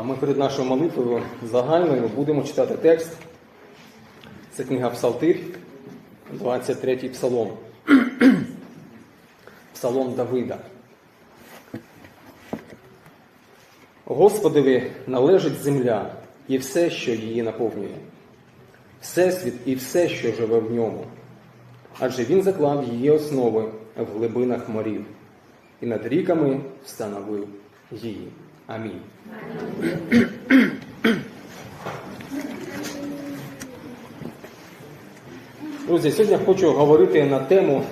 А ми перед нашою молитвою загальною будемо читати текст. Це книга Псалтир, 23 псалом. Псалом Давида. Господові належить земля і все, що її наповнює, Всесвіт і все, що живе в ньому. Адже він заклав її основи в глибинах морів і над ріками встановив її. Амінь. Друзі, сьогодні я хочу говорити на тему.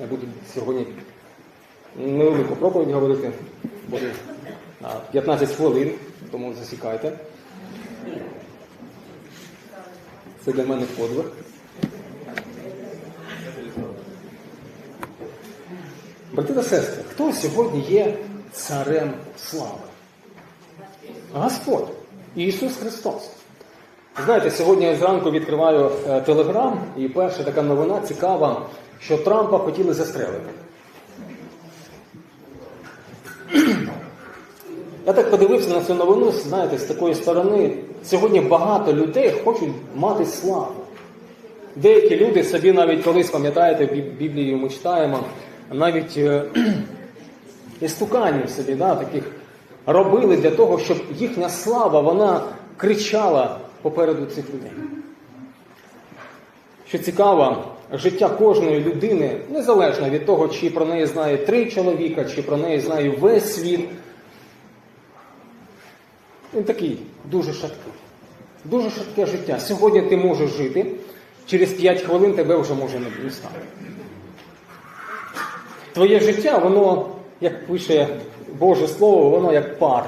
Я буду сьогодні невелику проповідь говорити. Буде на 15 хвилин, тому засікайте. Це для мене подвиг. Брати та сестри, хто сьогодні є царем слави? Господь Ісус Христос. Знаєте, сьогодні я зранку відкриваю е, телеграм, і перша така новина цікава, що Трампа хотіли застрелити. Я так подивився на цю новину, знаєте, з такої сторони. Сьогодні багато людей хочуть мати славу. Деякі люди собі навіть колись, пам'ятаєте, в Бі- Біблії ми читаємо, навіть е, істуканів собі, да, таких робили для того, щоб їхня слава вона кричала попереду цих людей. Що цікаво, життя кожної людини, незалежно від того, чи про неї знає три чоловіка, чи про неї знає весь світ, він такий дуже шаткий. Дуже шатке життя. Сьогодні ти можеш жити, через 5 хвилин тебе вже може не стати. Твоє життя, воно, як пише Боже Слово, воно як пар,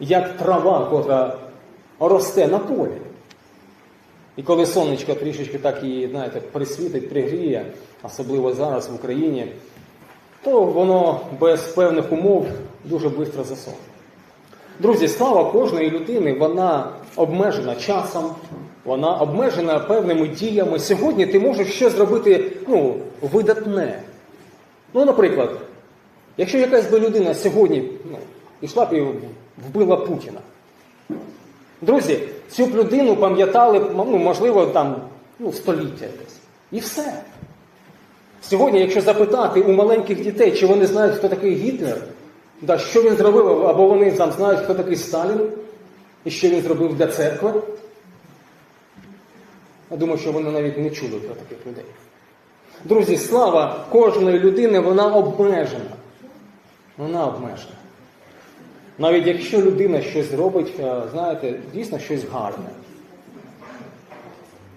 як трава, котра росте на полі. І коли сонечко трішечки так її, знаєте, присвітить, пригріє, особливо зараз в Україні, то воно без певних умов дуже швидко засохне. Друзі, слава кожної людини, вона обмежена часом, вона обмежена певними діями. Сьогодні ти можеш щось зробити ну, видатне. Ну, наприклад, якщо якась би людина сьогодні ну, ішла б і вбила Путіна. Друзі, цю б людину пам'ятали, ну, можливо, там ну, століття десь. І все. Сьогодні, якщо запитати у маленьких дітей, чи вони знають, хто такий Гітлер, да, що він зробив, або вони там знають, хто такий Сталін, і що він зробив для церкви, я думаю, що вони навіть не чули про таких людей. Друзі, слава кожної людини, вона обмежена. Вона обмежена. Навіть якщо людина щось зробить, е, знаєте, дійсно щось гарне.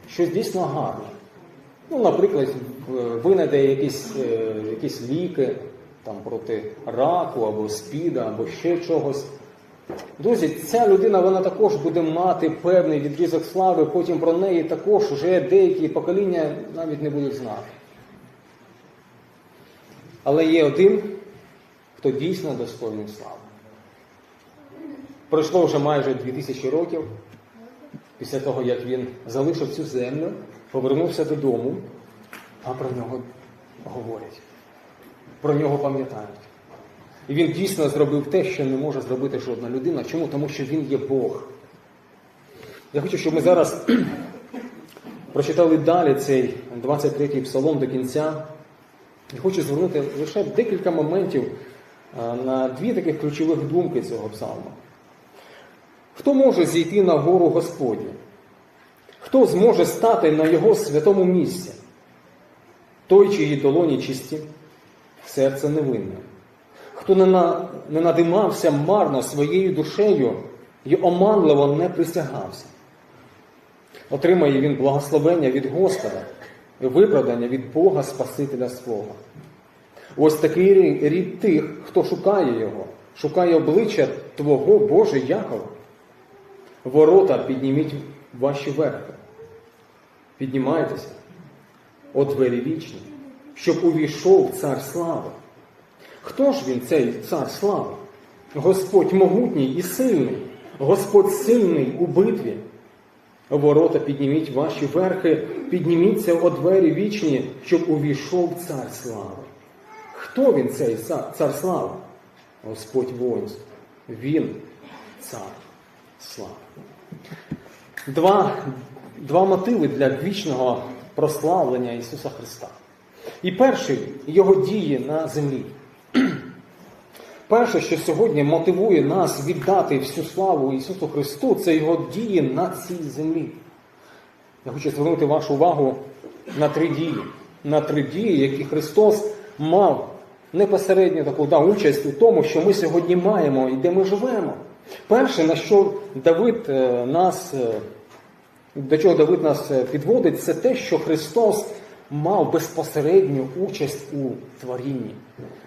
Щось дійсно гарне. Ну, наприклад, винайде якісь, е, якісь ліки там, проти раку або спіда, або ще чогось. Друзі, ця людина вона також буде мати певний відрізок слави, потім про неї також вже деякі покоління навіть не будуть знати. Але є один, хто дійсно достойний слави. Пройшло вже майже 2000 років після того, як він залишив цю землю, повернувся додому, а про нього говорять, про нього пам'ятають. І він дійсно зробив те, що не може зробити жодна людина. Чому? Тому що він є Бог. Я хочу, щоб ми зараз прочитали далі цей 23-й псалом до кінця. І хочу звернути лише декілька моментів на дві таких ключових думки цього псалму. Хто може зійти на гору Господню? Хто зможе стати на його святому місці? Той, чиї долоні чисті, серце невинне. Хто не, на, не надимався марно своєю душею і оманливо не присягався. Отримає він благословення від Господа виправдання від Бога Спасителя свого. Ось такий рід тих, хто шукає його, шукає обличчя Твого Боже Якова. Ворота підніміть ваші верхи. Піднімайтеся, о двері вічні, щоб увійшов цар слави. Хто ж він, цей цар слави? Господь могутній і сильний, Господь сильний у битві. Ворота підніміть ваші верхи, підніміться о двері вічні, щоб увійшов цар слави. Хто він цей цар, слави? Господь воїнств. Він цар слави. Два, два мотиви для вічного прославлення Ісуса Христа. І перший його дії на землі. Перше, що сьогодні мотивує нас віддати всю славу Ісусу Христу, це Його дії на цій землі. Я хочу звернути вашу увагу на три дії. На три дії, які Христос мав непосередньо таку да, участь у тому, що ми сьогодні маємо і де ми живемо. Перше, на що Давид е, нас, е, до чого Давид нас е, підводить, це те, що Христос мав безпосередню участь у творінні.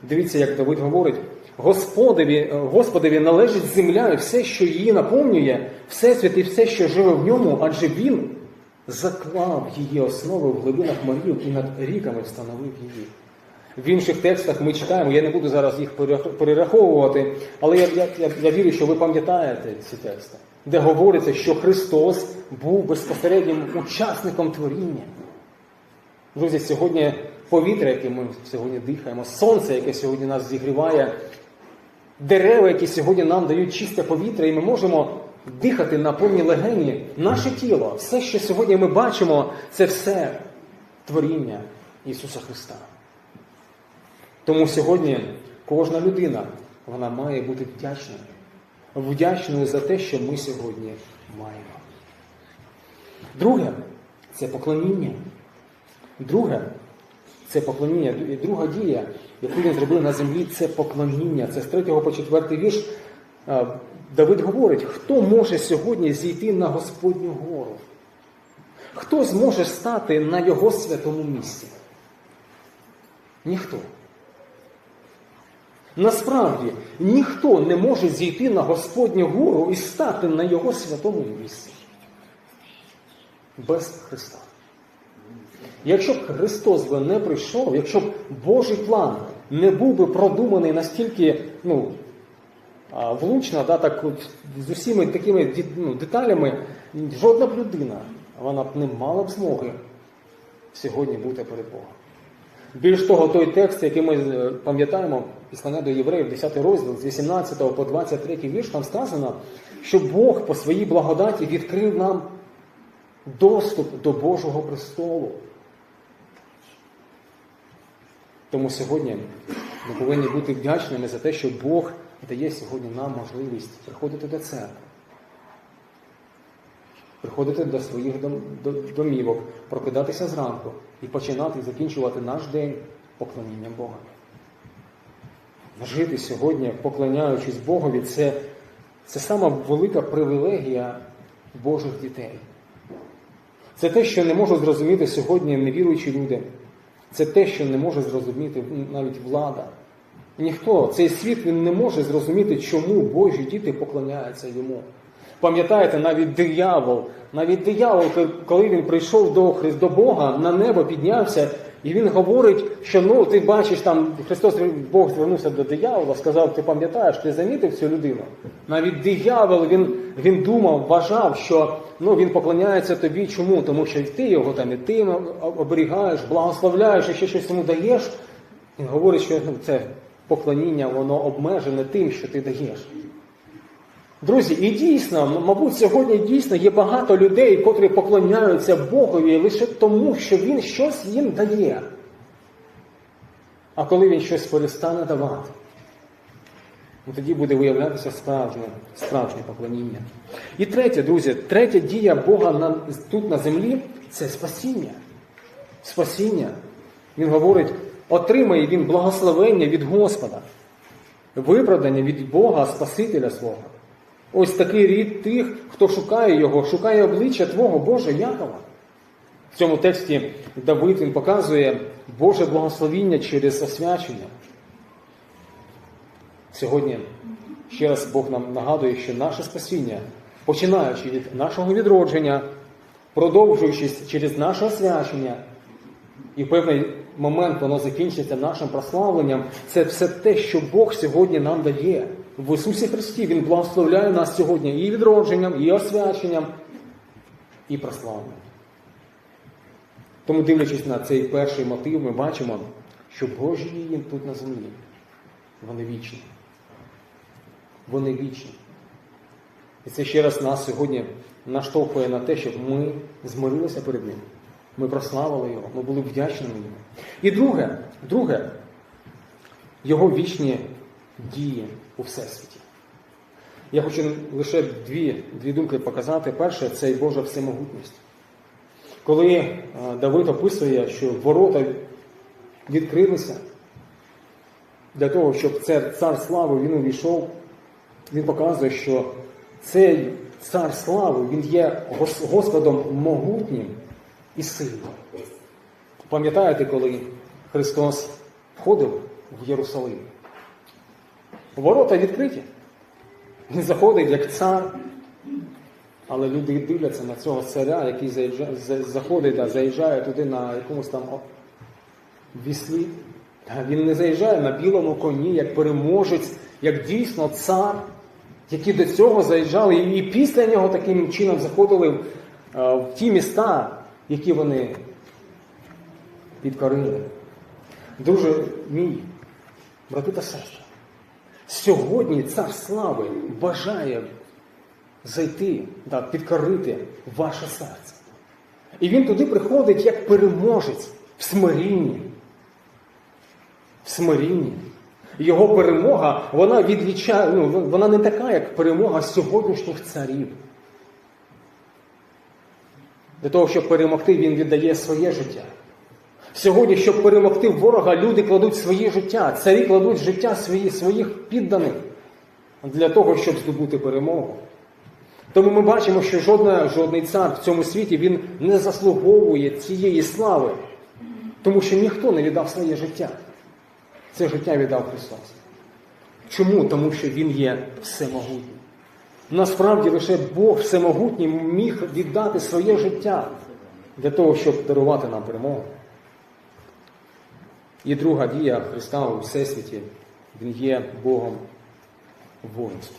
Дивіться, як Давид говорить. Господові, Господові належить земля і все, що її наповнює, всесвіт і все, що живе в ньому, адже він заклав її основи в глибинах морів і над ріками встановив її. В інших текстах ми читаємо, я не буду зараз їх перераховувати, але я, я, я, я вірю, що ви пам'ятаєте ці тексти, де говориться, що Христос був безпосереднім учасником творіння. Друзі, сьогодні повітря, яке ми сьогодні дихаємо, сонце, яке сьогодні нас зігріває, дерева, які сьогодні нам дають чисте повітря, і ми можемо дихати на повні легені. Наше тіло, все, що сьогодні ми бачимо, це все творіння Ісуса Христа. Тому сьогодні кожна людина вона має бути вдячною. Вдячною за те, що ми сьогодні маємо. Друге це поклоніння. Друге це поклоніння. І друга дія, яку він зробив на землі, це поклоніння. Це з 3 по 4 вірш. Давид говорить, хто може сьогодні зійти на Господню гору? Хто зможе стати на його святому місці? Ніхто. Насправді ніхто не може зійти на Господню гору і стати на його святому місці. Без Христа. Якщо б Христос би не прийшов, якщо б Божий план не був би продуманий настільки ну, влучно, да, так, з усіми такими ну, деталями, жодна б людина вона б не мала б змоги сьогодні бути перед Богом. Більш того, той текст, який ми е, пам'ятаємо, післання до євреїв, 10 розділ, з 18 по 23 вірш, там сказано, що Бог по своїй благодаті відкрив нам доступ до Божого престолу. Тому сьогодні ми повинні бути вдячними за те, що Бог дає сьогодні нам можливість приходити до церкви, приходити до своїх дом- до- домівок, прокидатися зранку і починати закінчувати наш день поклонінням Бога. Жити сьогодні, поклоняючись Богові, це, це сама велика привілегія Божих дітей. Це те, що не можуть зрозуміти сьогодні невіруючі люди. Це те, що не може зрозуміти навіть влада. Ніхто, цей світ він не може зрозуміти, чому Божі діти поклоняються йому. Пам'ятаєте, навіть диявол, навіть диявол, коли він прийшов до, Хри- до Бога, на небо піднявся, і він говорить, що ну ти бачиш там, Христос Бог звернувся до диявола, сказав, ти пам'ятаєш, ти замітив цю людину. Навіть диявол він, він думав, вважав, що ну, він поклоняється тобі. Чому? Тому що ти його там і ти оберігаєш, благословляєш і ще щось йому даєш. Він говорить, що ну, це поклоніння, воно обмежене тим, що ти даєш. Друзі, і дійсно, мабуть, сьогодні дійсно є багато людей, котрі поклоняються Богові лише тому, що Він щось їм дає. А коли він щось перестане давати, ну, тоді буде виявлятися справжнє, справжнє поклоніння. І третє, друзі, третя дія Бога на, тут на землі це спасіння. Спасіння. Він говорить, отримає він благословення від Господа, виправдання від Бога, Спасителя свого. Ось такий рід тих, хто шукає його, шукає обличчя Твого Боже Якова. В цьому тексті Давид він показує Боже благословіння через освячення. Сьогодні ще раз Бог нам нагадує, що наше спасіння, починаючи від нашого відродження, продовжуючись через наше освячення, і в певний момент воно закінчиться нашим прославленням. Це все те, що Бог сьогодні нам дає. В Ісусі Христі Він благословляє нас сьогодні і відродженням, і освяченням, і прославленням. Тому, дивлячись на цей перший мотив, ми бачимо, що Божі дії тут на землі, вони вічні. Вони вічні. І це ще раз нас сьогодні наштовхує на те, щоб ми змирилися перед ним. Ми прославили його, ми були вдячними йому. І друге, друге, його вічні дії у всесвіті. Я хочу лише дві, дві думки показати. Перше, це Божа всемогутність. Коли е, Давид описує, що ворота відкрилися для того, щоб цар, цар слави він увійшов, він показує, що цей цар слави він є Господом могутнім і сильним. Пам'ятаєте, коли Христос входив в Єрусалим? Ворота відкриті. Він заходить як цар, але люди дивляться на цього царя, який заїжджає, заходить, да, заїжджає туди на якомусь там віслі. Він не заїжджає на білому коні, як переможець, як дійсно цар, які до цього заїжджали, і після нього таким чином заходили в, е, в ті міста, які вони підкорили. Друже мій, брати та сестри, сьогодні цар слави бажає зайти, да, підкорити ваше серце. І він туди приходить як переможець в смирінні. В смирінні. Його перемога, вона відлічає, ну, вона не така, як перемога сьогоднішніх царів. Для того, щоб перемогти, він віддає своє життя. Сьогодні, щоб перемогти ворога, люди кладуть своє життя, царі кладуть життя свої, своїх підданих для того, щоб здобути перемогу. Тому ми бачимо, що жодна, жодний цар в цьому світі він не заслуговує цієї слави, тому що ніхто не віддав своє життя. Це життя віддав Христос. Чому? Тому що Він є всемогутній. Насправді лише Бог всемогутній міг віддати своє життя для того, щоб дарувати нам перемогу. І друга дія Христа у Всесвіті, Він є Богом воїнства.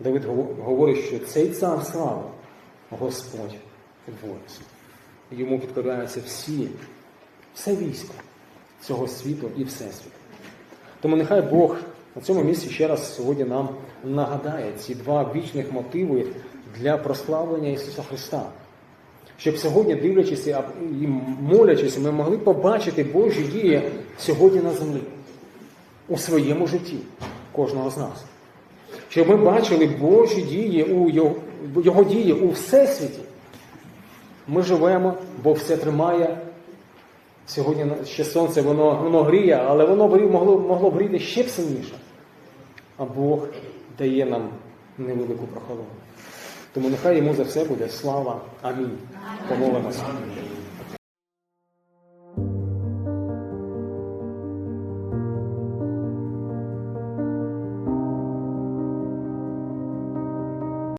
Давид говорить, що цей цар слави Господь воїнства. Йому підкоряються всі, все військо цього світу і Всесвіту. Тому нехай Бог на цьому місці ще раз сьогодні нам нагадає ці два вічних мотиви для прославлення Ісуса Христа. Щоб сьогодні, дивлячись і молячись, ми могли побачити Божі дії сьогодні на землі, у своєму житті кожного з нас. Щоб ми бачили Божі дії у його, його дії у всесвіті. Ми живемо, Бог все тримає. Сьогодні ще сонце воно, воно гріє, але воно могло, могло б гріти ще б сильніше. А Бог дає нам невелику прохолоду. Тому нехай йому за все буде слава. Амінь. Помолимося.